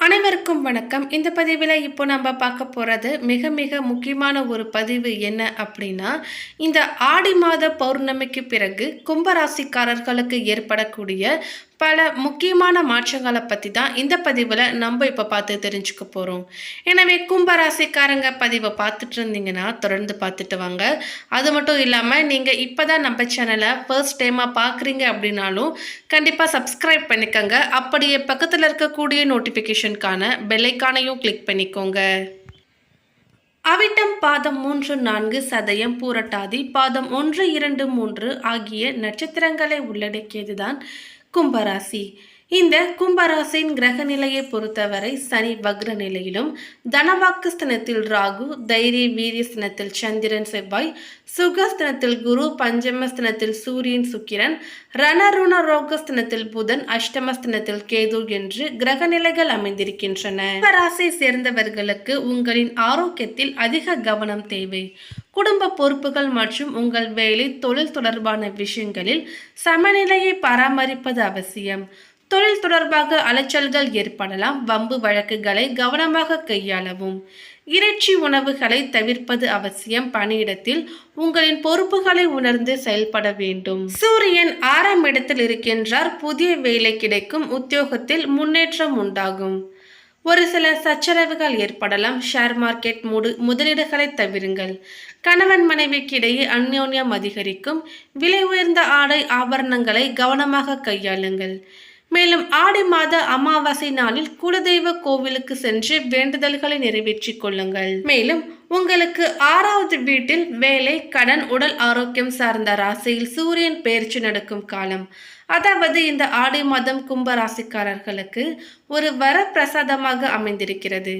அனைவருக்கும் வணக்கம். இந்த பதிவில் இப்போ நம்ம பார்க்க போகிறது மிக மிக முக்கியமான ஒரு பதிவு என்ன அப்படின்னா இந்த ஆடி மாத பௌர்ணமிக்கு பிறகு கும்பராசிக்காரர்களுக்கு ஏற்படக்கூடிய பல முக்கியமான மாற்றங்களை பற்றி தான் இந்த பதிவில் நம்ம இப்போ பார்த்து தெரிஞ்சுக்க போகிறோம் எனவே கும்பராசிக்காரங்க பதிவை பார்த்துட்டு இருந்தீங்கன்னா தொடர்ந்து பார்த்துட்டு வாங்க. அது மட்டும் இல்லாமல் நீங்கள் இப்போ தான் நம்ம சேனலை ஃபர்ஸ்ட் டைமாக பார்க்குறீங்க அப்படின்னாலும் கண்டிப்பாக சப்ஸ்கிரைப் பண்ணிக்கோங்க. அப்படியே பக்கத்தில் இருக்கக்கூடிய நோட்டிஃபிகேஷனுக்கான பெல்லைக்கானையும் கிளிக் பண்ணிக்கோங்க. அவிட்டம் பாதம் மூன்று நான்கு சதயம் பூரட்டாதி பாதம் ஒன்று இரண்டு மூன்று ஆகிய நட்சத்திரங்களை உள்ளடக்கியதுதான் கும்பராசி இந்த கும்பராசின் கிரக நிலையை பொறுத்தவரை சனி வக்ர நிலையிலும் தனவாக்கு ஸ்தனத்தில் ராகு தைரிய வீரிய ஸ்தனத்தில் சந்திரன் செவ்வாய் சுகஸ்தனத்தில் குரு பஞ்சமஸ்தனத்தில் சூரியன் சுக்கிரன் ரணருண ரோகஸ்தனத்தில் புதன் அஷ்டமஸ்தனத்தில் கேது என்று கிரக நிலைகள் அமைந்திருக்கின்றன. கும்பராசை சேர்ந்தவர்களுக்கு உங்களின் ஆரோக்கியத்தில் அதிக கவனம் தேவை. குடும்ப பொறுப்புகள் மற்றும் உங்கள் வேலை தொழில் தொடர்பான விஷயங்களில் சமநிலையை பராமரிப்பது அவசியம். தொழில் தொடர்பாக அலைச்சல்கள் ஏற்படலாம் வம்பு வழக்குகளை கவனமாக கையாளவும். இறைச்சி உணவுகளை தவிர்ப்பது அவசியம். பணியிடத்தில் உங்களின் பொறுப்புகளை உணர்ந்து செயல்பட வேண்டும். சூரியன் ஆறாம் இடத்தில் இருக்கின்றார். புதிய வேலை கிடைக்கும். உத்தியோகத்தில் முன்னேற்றம் உண்டாகும். ஒரு சில சச்சரவுகள் ஏற்படலாம். ஷேர் மார்க்கெட் முடு முதலீடுகளை தவிருங்கள். கணவன் மனைவிக்கு இடையே அந்யோன்யம் அதிகரிக்கும். விலை உயர்ந்த ஆடை ஆபரணங்களை கவனமாக கையாளுங்கள். மேலும் ஆடி மாத அமாவாசை நாளில் குலதெய்வ கோவிலுக்கு சென்று வேண்டுதல்களை நிறைவேற்றிக் கொள்ளுங்கள். மேலும் உங்களுக்கு ஆறாவது வீட்டில் வேலை கடன் உடல் ஆரோக்கியம் சார்ந்த ராசியில் சூரியன் பெயர்ச்சி நடக்கும் காலம். அதாவது இந்த ஆடி மாதம் கும்ப ராசிக்காரர்களுக்கு ஒரு வரப்பிரசாதமாக அமைந்திருக்கிறது.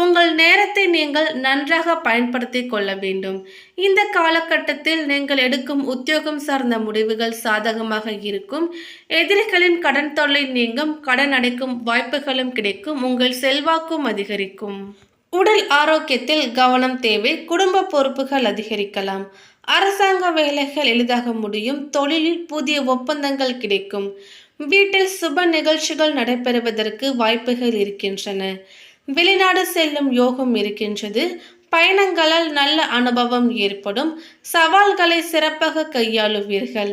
உங்கள் நேரத்தை நீங்கள் நன்றாக பயன்படுத்தி கொள்ள வேண்டும். இந்த காலகட்டத்தில் நீங்கள் எடுக்கும் உத்தியோகம் சார்ந்த முடிவுகள் சாதகமாக இருக்கும். எதிரிகளின் கடன் தொல்லை நீங்கும் கடன் அடைக்கும் வாய்ப்புகளும் கிடைக்கும் உங்கள் செல்வாக்கும் அதிகரிக்கும். உடல் ஆரோக்கியத்தில் கவனம் தேவை குடும்ப பொறுப்புகள் அதிகரிக்கலாம். அரசாங்க வேலைகள் எளிதாக முடியும் தொழிலில் புதிய ஒப்பந்தங்கள் கிடைக்கும். வீட்டில் சுப நிகழ்ச்சிகள் நடைபெறுவதற்கு வாய்ப்புகள் இருக்கின்றன. வெளிநாடு செல்லும் யோகம் இருக்கின்றது. பயணங்களால் நல்ல அனுபவம் ஏற்படும். சவால்களை சிறப்பாக கையாளுவீர்கள்.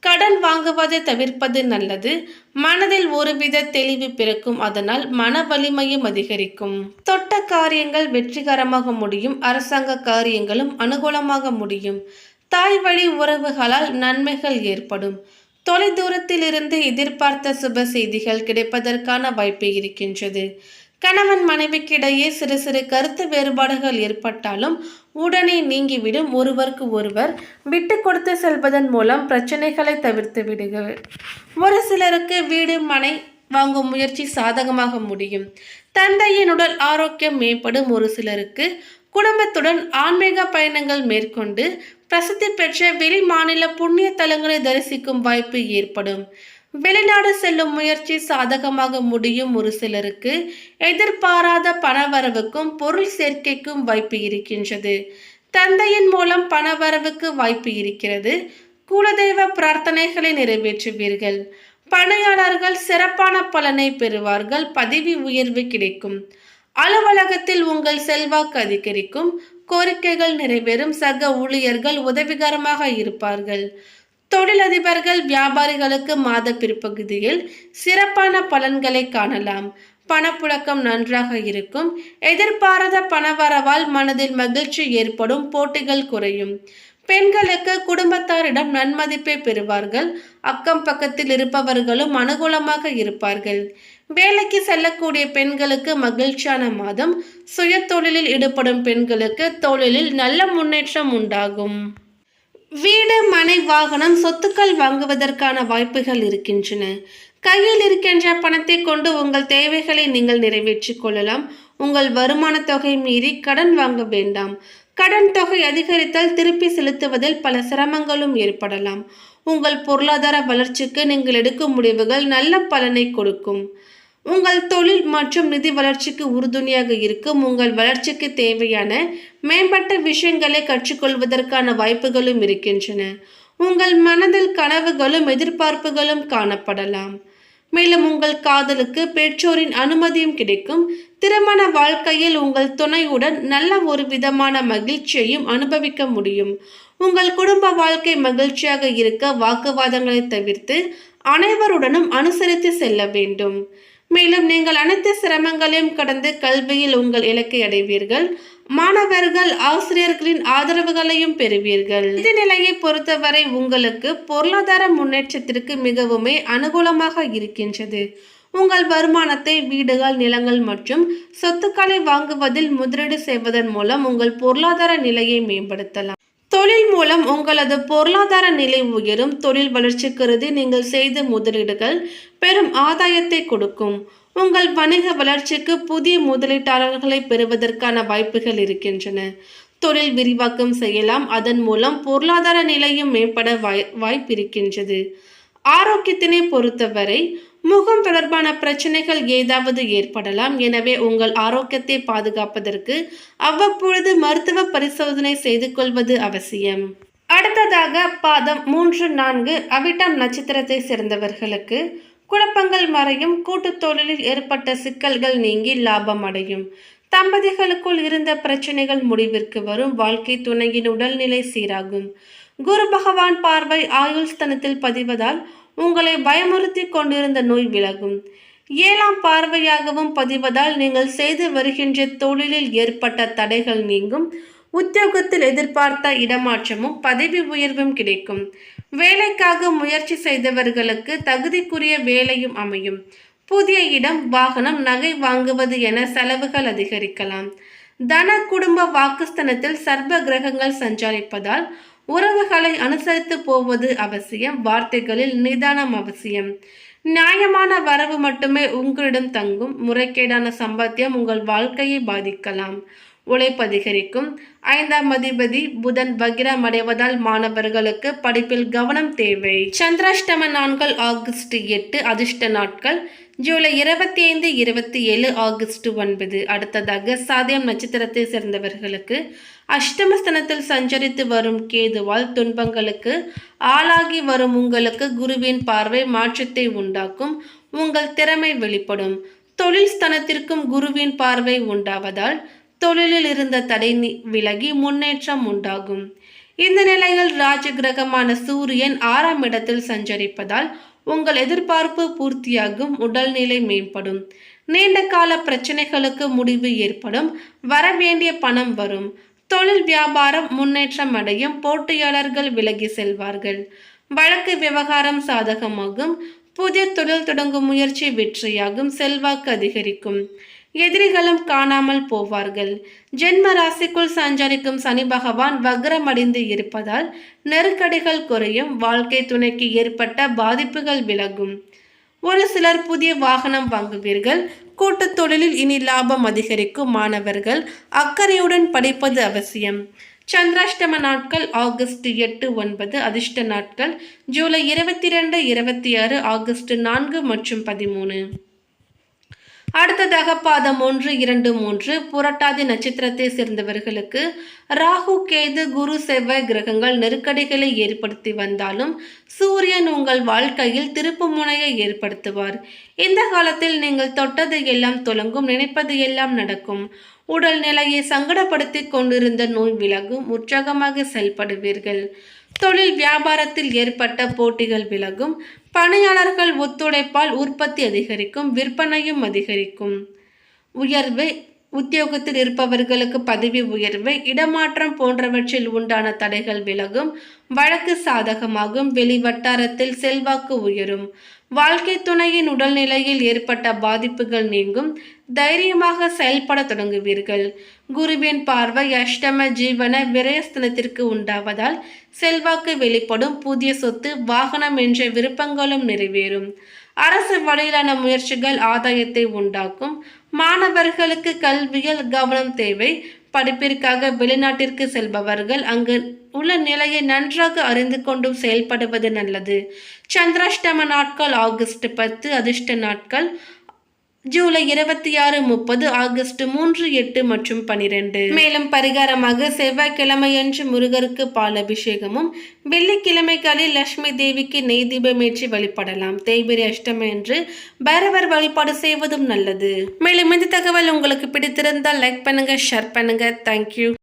கடன் வாங்குவதை தவிர்ப்பது நல்லது. மனதில் ஒருவித தெளிவு பிறக்கும். அதனால் மன வலிமையும் அதிகரிக்கும். தொட்ட காரியங்கள் வெற்றிகரமாக முடியும். அரசாங்க காரியங்களும் அனுகூலமாக முடியும். தாய் வழி உறவுகளால் நன்மைகள் ஏற்படும். தொலைதூரத்திலிருந்து எதிர்பார்த்த சுப செய்திகள் கிடைப்பதற்கான வாய்ப்பு இருக்கின்றது. கணவன் மனைவிக்கிடையே சிறு சிறு கருத்து வேறுபாடுகள் ஏற்பட்டாலும் உடனே நீங்கிவிடும் ஒருவருக்கு ஒருவர் விட்டு கொடுத்து செல்வதன் மூலம் பிரச்சனைகளை தவிர்த்து விடுங்கள். ஒரு சிலருக்கு வீடு மனை வாங்கும் முயற்சி சாதகமாக முடியும். தந்தையின் உடல் ஆரோக்கியம் மேம்படும் ஒரு சிலருக்கு குடும்பத்துடன் ஆன்மீக பயணங்கள் மேற்கொண்டு பிரசித்தி பெற்ற வெளி மாநில புண்ணிய தலங்களை தரிசிக்கும் வாய்ப்பு ஏற்படும். வெளிநாடு செல்லும் முயற்சி சாதகமாக முடியும் ஒரு சிலருக்கு. எதிர்பாராத பணவரவுக்கும் பொருள் சேர்க்கைக்கும் வாய்ப்பு இருக்கின்றது. தந்தையின் மூலம் பணவரவுக்கு வாய்ப்பு இருக்கிறது. குலதெய்வ பிரார்த்தனைகளை நிறைவேற்றுவீர்கள். பணியாளர்கள் சிறப்பான பலனை பெறுவார்கள். பதவி உயர்வு கிடைக்கும். அலுவலகத்தில் உங்கள் செல்வாக்கு அதிகரிக்கும். கோரிக்கைகள் நிறைவேறும். சக ஊழியர்கள் உதவிகரமாக இருப்பார்கள். தொழிலதிபர்கள் வியாபாரிகளுக்கு மாத பிற்பகுதியில் சிறப்பான பலன்களை காணலாம். பணப்புழக்கம் நன்றாக இருக்கும். எதிர்பாராத பணவரவால் மனதில் மகிழ்ச்சி ஏற்படும் போட்டிகள் குறையும். பெண்களுக்கு குடும்பத்தாரிடம் நன்மதிப்பை பெறுவார்கள். அக்கம் பக்கத்தில் இருப்பவர்களும் அனுகூலமாக இருப்பார்கள். வேலைக்கு செல்லக்கூடிய பெண்களுக்கு மகிழ்ச்சியான மாதம். சுய தொழிலில் ஈடுபடும் பெண்களுக்கு தொழிலில் நல்ல முன்னேற்றம் உண்டாகும். வீடு மனை வாகனம் சொத்துக்கள் வாங்குவதற்கான வாய்ப்புகள் இருக்கின்றன. கையில் இருக்கின்ற பணத்தை கொண்டு உங்கள் தேவைகளை நீங்கள் நிறைவேற்றிக் கொள்ளலாம். உங்கள் வருமான தொகை மீறி கடன் வாங்க வேண்டாம். கடன் தொகை அதிகரித்தால் திருப்பி செலுத்துவதில் பல சிரமங்களும் ஏற்படலாம். உங்கள் பொருளாதார வளர்ச்சிக்கு நீங்கள் எடுக்கும் முடிவுகள் நல்ல பலனை கொடுக்கும். உங்கள் தொழில் மற்றும் நிதி வளர்ச்சிக்கு உறுதுணையாக இருக்கும். உங்கள் வளர்ச்சிக்கு தேவையான மேம்பட்ட விஷயங்களை கற்றுக்கொள்வதற்கான வாய்ப்புகளும் இருக்கின்றன. உங்கள் மனதில் கனவுகளும் எதிர்பார்ப்புகளும் காணப்படலாம். மேலும் உங்கள் காதலுக்கு பெற்றோரின் அனுமதியும் கிடைக்கும். திருமண வாழ்க்கையில் உங்கள் துணையுடன் நல்ல ஒரு விதமான மகிழ்ச்சியையும் அனுபவிக்க முடியும். உங்கள் குடும்ப வாழ்க்கை மகிழ்ச்சியாக இருக்க வாக்குவாதங்களை தவிர்த்து அனைவருடனும் அனுசரித்து செல்ல வேண்டும். மேலும் நீங்கள் அனைத்து சிரமங்களையும் கடந்து கல்வியில் உங்கள் இலக்கை அடைவீர்கள். மாணவர்கள் ஆசிரியர்களின் ஆதரவுகளையும் பெறுவீர்கள். இந்த நிலையை பொறுத்தவரை உங்களுக்கு பொருளாதார முன்னேற்றத்திற்கு மிகவுமே அனுகூலமாக இருக்கின்றது. உங்கள் வருமானத்தை வீடுகள் நிலங்கள் மற்றும் சொத்துக்களை வாங்குவதில் முதலீடு செய்வதன் மூலம் உங்கள் பொருளாதார நிலையை மேம்படுத்தலாம். தொழில் மூலம் உங்களது பொருளாதார நிலை உயரும் தொழில் வளர்ச்சி கருதி நீங்கள் செய்த முதலீடுகள் பெரும் ஆதாயத்தை கொடுக்கும். உங்கள் வணிக வளர்ச்சிக்கு புதிய முதலீட்டாளர்களை பெறுவதற்கான வாய்ப்புகள் இருக்கின்றன. தொழில் விரிவாக்கம் செய்யலாம் அதன் மூலம் பொருளாதார நிலையும் மேம்பட வாய் வாய்ப்பிருக்கின்றது ஆரோக்கியத்தினை பொறுத்தவரை முகம் தொடர்பான பிரச்சனைகள் ஏதாவது ஏற்படலாம் எனவே உங்கள் ஆரோக்கியத்தை பாதுகாப்பதற்கு அவ்வப்பொழுது மருத்துவ பரிசோதனை செய்து கொள்வது அவசியம். அடுத்ததாக பாதம் மூன்று நான்கு அவிட்டம் நட்சத்திரத்தை சேர்ந்தவர்களுக்கு குழப்பங்கள் மறையும் கூட்டுத் தொழிலில் ஏற்பட்ட சிக்கல்கள் நீங்கி லாபம் அடையும். தம்பதிகளுக்குள் இருந்த பிரச்சனைகள் முடிவிற்கு வரும் வாழ்க்கை துணையின் உடல்நிலை சீராகும். குரு பகவான் பார்வை ஆயுள் ஸ்தனத்தில் பதிவதால் உங்களை பயமுறுத்தி கொண்டிருந்த நோய் விலகும். ஏழாம் பார்வையாகவும் பதிவதால் நீங்கள் செய்து வருகின்ற தொழிலில் ஏற்பட்ட தடைகள் நீங்கும். உத்தியோகத்தில் எதிர்பார்த்த இடமாற்றமும் பதவி உயர்வும் கிடைக்கும். வேலைக்காக முயற்சி செய்தவர்களுக்கு தகுதிக்குரிய வேலையும் அமையும். புதிய இடம் வாகனம் நகை வாங்குவது என செலவுகள் அதிகரிக்கலாம். தன குடும்ப வாக்குஸ்தனத்தில் சர்வ கிரகங்கள் சஞ்சாரிப்பதால் உறவுகளை அனுசரித்து போவது அவசியம் வார்த்தைகளில் நிதானம் அவசியம். நியாயமான வரவு மட்டுமே உங்களிடம் தங்கும் முறைகேடான சம்பாத்தியம் உங்கள் வாழ்க்கையை பாதிக்கலாம். உழைப்பு அதிகரிக்கும். ஐந்தாம் அதிபதி புதன் பகிரம் அடைவதால் மாணவர்களுக்கு படிப்பில் கவனம் தேவை. சந்திராஷ்டம நாட்கள் ஆகஸ்ட் எட்டு அதிர்ஷ்ட நாட்கள். ஜூலை இருபத்தி ஐந்து இருபத்தி ஏழு ஆகஸ்ட் ஒன்பது. அடுத்ததாக சாதியம் நட்சத்திரத்தை சேர்ந்தவர்களுக்கு அஷ்டமஸ்தனத்தில் சஞ்சரித்து வரும் கேதுவால் துன்பங்களுக்கு ஆளாகி வரும் உங்களுக்கு குருவின் பார்வை மாற்றத்தை உண்டாக்கும் உங்கள் திறமை வெளிப்படும். தொழில் ஸ்தனத்திற்கும் குருவின் பார்வை உண்டாவதால் தொழிலில் இருந்த தடை விலகி முன்னேற்றம் உண்டாகும். இந்த நிலையில் ராஜ கிரகமான சூரியன் ஆறாம் இடத்தில் சஞ்சரிப்பதால் உங்கள் எதிர்பார்ப்பு பூர்த்தியாகும் உடல்நிலை மேம்படும். நீண்ட கால பிரச்சனைகளுக்கு முடிவு ஏற்படும் வரவேண்டிய பணம் வரும். தொழில் வியாபாரம் முன்னேற்றம் அடையும் போட்டியாளர்கள் விலகி செல்வார்கள். வழக்கு விவகாரம் சாதகமாகும் புதிய தொழில் தொடங்கும் முயற்சி வெற்றியாகும் செல்வாக்கு அதிகரிக்கும். எதிரிகளும் காணாமல் போவார்கள். ஜென்ம ராசிக்குள் சஞ்சரிக்கும் சனி பகவான் வக்ரமடைந்து இருப்பதால் நெருக்கடிகள் குறையும் வாழ்க்கை துணைக்கு ஏற்பட்ட பாதிப்புகள் விலகும். ஒரு சிலர் புதிய வாகனம் வாங்குவீர்கள். கூட்டுத் தொழிலில் இனி லாபம் அதிகரிக்கும் மாணவர்கள். அக்கறையுடன் படிப்பது அவசியம். சந்திராஷ்டம நாட்கள் ஆகஸ்ட் எட்டு ஒன்பது அதிர்ஷ்ட நாட்கள் ஜூலை இருபத்தி ரெண்டு இருபத்தி ஆறு ஆகஸ்ட் நான்கு மற்றும் பதிமூணு. அடுத்ததாக பாதம் ஒன்று இரண்டு மூன்று புரட்டாதி நட்சத்திரத்தை சேர்ந்தவர்களுக்கு ராகு கேது குரு செவ்வாய் கிரகங்கள் நெருக்கடிகளை ஏற்படுத்தி வந்தாலும் சூரியன் உங்கள் வாழ்க்கையில் திருப்பு முனையை ஏற்படுத்துவார். இந்த காலத்தில் நீங்கள் தொட்டது எல்லாம் தொடங்கும் நினைப்பது எல்லாம் நடக்கும். உடல் நிலையை சங்கடப்படுத்தி கொண்டிருந்த நோய் விலகும் உற்சாகமாக செயல்படுவீர்கள். தொழில் வியாபாரத்தில் ஏற்பட்ட போட்டிகள் விலகும் பணியாளர்கள் ஒத்துழைப்பால் உற்பத்தி அதிகரிக்கும் விற்பனையும் அதிகரிக்கும். உயர்வு உத்தியோகத்தில் இருப்பவர்களுக்கு பதவி உயர்வு இடமாற்றம் போன்றவற்றில் உண்டான தடைகள் விலகும் வழக்கு சாதகமாகும் வெளி வட்டாரத்தில் செல்வாக்கு உயரும். வாழ்க்கை துணையின் உடல்நிலையில் ஏற்பட்ட பாதிப்புகள் நீங்கும் தைரியமாக செயல்பட தொடங்குவீர்கள். குருவின் பார்வை அஷ்டம ஜீவன விரயஸ்தனத்திற்கு உண்டாவதால் செல்வாக்கு வெளிப்படும் புதிய சொத்து வாகனம் என்ற விருப்பங்களும் நிறைவேறும். அரசு வழியிலான முயற்சிகள் ஆதாயத்தை உண்டாக்கும். மாணவர்களுக்கு கல்வியில் கவனம் தேவை. படிப்பிற்காக வெளிநாட்டிற்கு செல்பவர்கள் அங்கு உள்ள நிலையை நன்றாக அறிந்து கொண்டும் செயல்படுவது நல்லது. சந்திராஷ்டம நாட்கள் ஆகஸ்ட் பத்து அதிர்ஷ்ட நாட்கள் ஜூலை இருபத்தி ஆறு முப்பது ஆகஸ்ட் மூன்று எட்டு மற்றும் பனிரெண்டு. மேலும் பரிகாரமாக செவ்வாய்க்கிழமையன்று முருகருக்கு பால் அபிஷேகமும் வெள்ளிக்கிழமைகளில் லட்சுமி தேவிக்கு நெய் தீபமேற்றி வழிபடலாம். தேய்பிரி அஷ்டமி என்று பைரவர் வழிபாடு செய்வதும் நல்லது. மேலும் இந்த தகவல் உங்களுக்கு பிடித்திருந்தால் லைக் பண்ணுங்க ஷேர் பண்ணுங்க. தேங்க்யூ